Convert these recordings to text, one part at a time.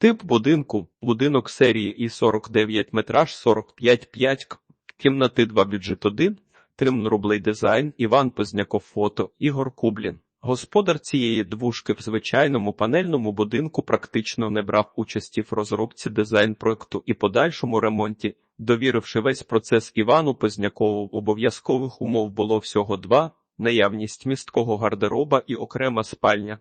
Тип будинку будинок серії І 49 метраж 45 5 к- кімнати 2 бюджет 1 Трим рублей дизайн Іван Позняков фото Ігор Кублін. Господар цієї двушки в звичайному панельному будинку практично не брав участі в розробці дизайн-проекту і подальшому ремонті, довіривши весь процес Івану Познякову, обов'язкових умов було всього два: наявність місткого гардероба і окрема спальня.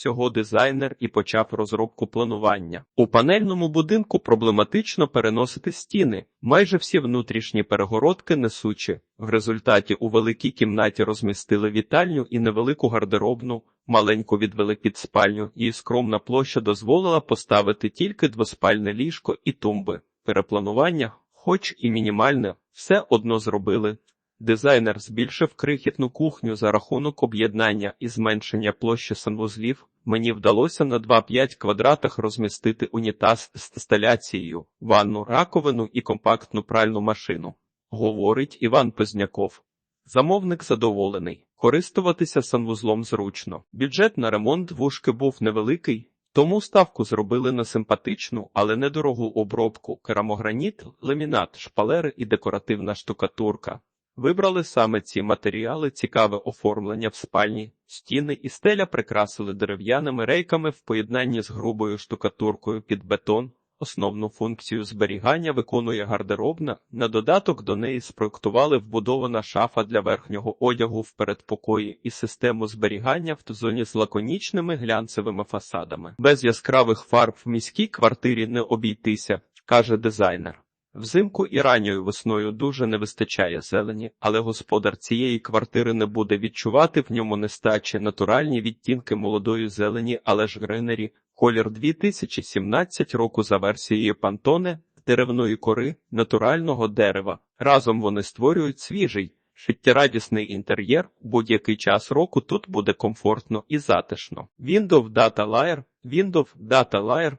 Цього дизайнер і почав розробку планування. У панельному будинку проблематично переносити стіни. Майже всі внутрішні перегородки несучі. В результаті у великій кімнаті розмістили вітальню і невелику гардеробну, маленьку відвели під спальню, і скромна площа дозволила поставити тільки двоспальне ліжко і тумби. Перепланування, хоч і мінімальне, все одно зробили. Дизайнер збільшив крихітну кухню за рахунок об'єднання і зменшення площі санвузлів. Мені вдалося на 2-5 квадратах розмістити унітаз з інсталяцією, ванну, раковину і компактну пральну машину. Говорить Іван Позняков. Замовник задоволений. Користуватися санвузлом зручно. Бюджет на ремонт двушки був невеликий, тому ставку зробили на симпатичну, але недорогу обробку, керамограніт, ламінат, шпалери і декоративна штукатурка. Вибрали саме ці матеріали, цікаве оформлення в спальні, стіни і стеля прикрасили дерев'яними рейками в поєднанні з грубою штукатуркою під бетон. Основну функцію зберігання виконує гардеробна. На додаток до неї спроектували вбудована шафа для верхнього одягу в передпокої і систему зберігання в зоні з лаконічними глянцевими фасадами. Без яскравих фарб в міській квартирі не обійтися, каже дизайнер. Взимку і ранньою весною дуже не вистачає зелені, але господар цієї квартири не буде відчувати в ньому нестачі натуральні відтінки молодої зелені, але ж гренері, колір 2017 року за версією Пантоне, деревної кори, натурального дерева. Разом вони створюють свіжий, життєрадісний інтер'єр. Будь-який час року тут буде комфортно і затишно. Windows Data Layer, Windows Data Layer,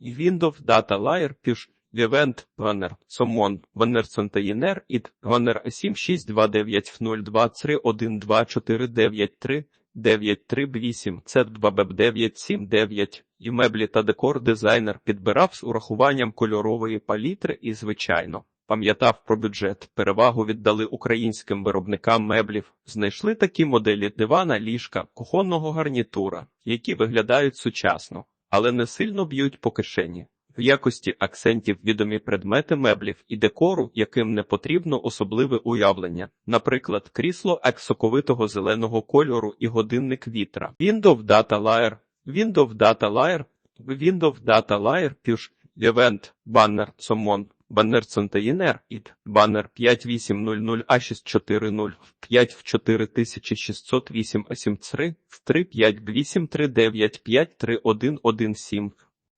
Windows Data Layer, піш Вівент, Ганнер, Сомон, Ваннер Сонтаїнер, Іт, Ганнер 76290122493, 938, це 2 беб 979 і меблі та декор дизайнер підбирав з урахуванням кольорової палітри і, звичайно, пам'ятав про бюджет, перевагу віддали українським виробникам меблів, знайшли такі моделі дивана, ліжка, кухонного гарнітура, які виглядають сучасно, але не сильно б'ють по кишені. В якості акцентів відомі предмети меблів і декору, яким не потрібно особливе уявлення, наприклад, крісло ексоковитого зеленого кольору і годинник вітра. Windows Data Layer, Windows Data Layer, Windows Data Layer, Пюш, Event, Баннер, Сомон, Баннер Центаїнер, ІД, Баннер 5800 А640, 5 в 4608 А73, в 35839 53117.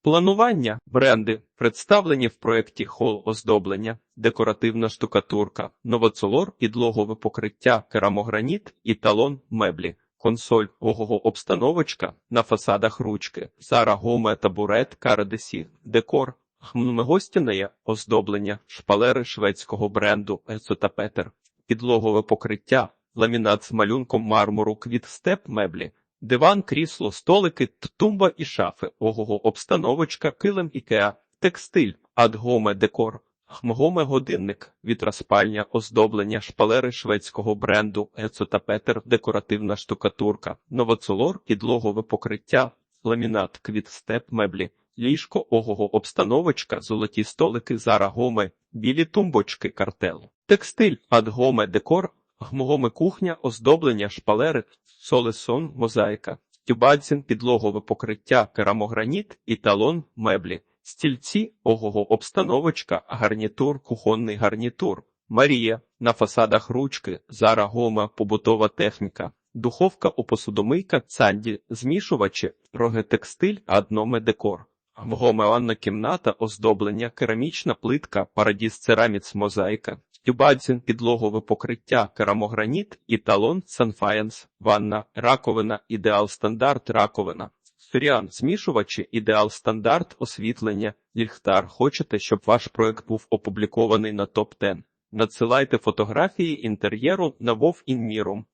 Планування, бренди, представлені в проєкті хол оздоблення, декоративна штукатурка, новоцолор, підлогове покриття, керамограніт і талон меблі, консоль, ого обстановочка, на фасадах ручки, Зара Гоме, табурет, карадесі, декор, гостяне оздоблення, шпалери шведського бренду Ецо Петер, підлогове покриття, ламінат з малюнком мармуру, квіт степ меблі. Диван, крісло, столики, тумба і шафи, ого обстановочка, килим ікеа, текстиль, адгоме декор, хмгоме годинник, вітраспальня, оздоблення, шпалери шведського бренду, Ецо та Петер, декоративна штукатурка, новоцолор, підлогове покриття, ламінат, квіт степ меблі, ліжко, ого обстановочка, золоті столики, зара гоме, білі тумбочки, картел, текстиль, адгоме декор, Гмогоме кухня, оздоблення, шпалери, солесон, мозаїка, тюбальцин, підлогове покриття, керамограніт і талон, меблі, стільці, ого обстановочка, гарнітур, кухонний гарнітур, Марія, на фасадах ручки, зара гома, побутова техніка, духовка у посудомийка, цанді, змішувачі, роги текстиль, адноме декор. Вгоме ванна кімната, оздоблення, керамічна плитка, парадіс цераміц, мозаїка, Тюбальцин, підлогове покриття, керамограніт і талон Санфаєнс, ванна, раковина, ідеал стандарт, раковина. суріан, змішувачі, ідеал стандарт, освітлення, ліхтар. Хочете, щоб ваш проект був опублікований на топ 10 Надсилайте фотографії інтер'єру на Вов Інмірум.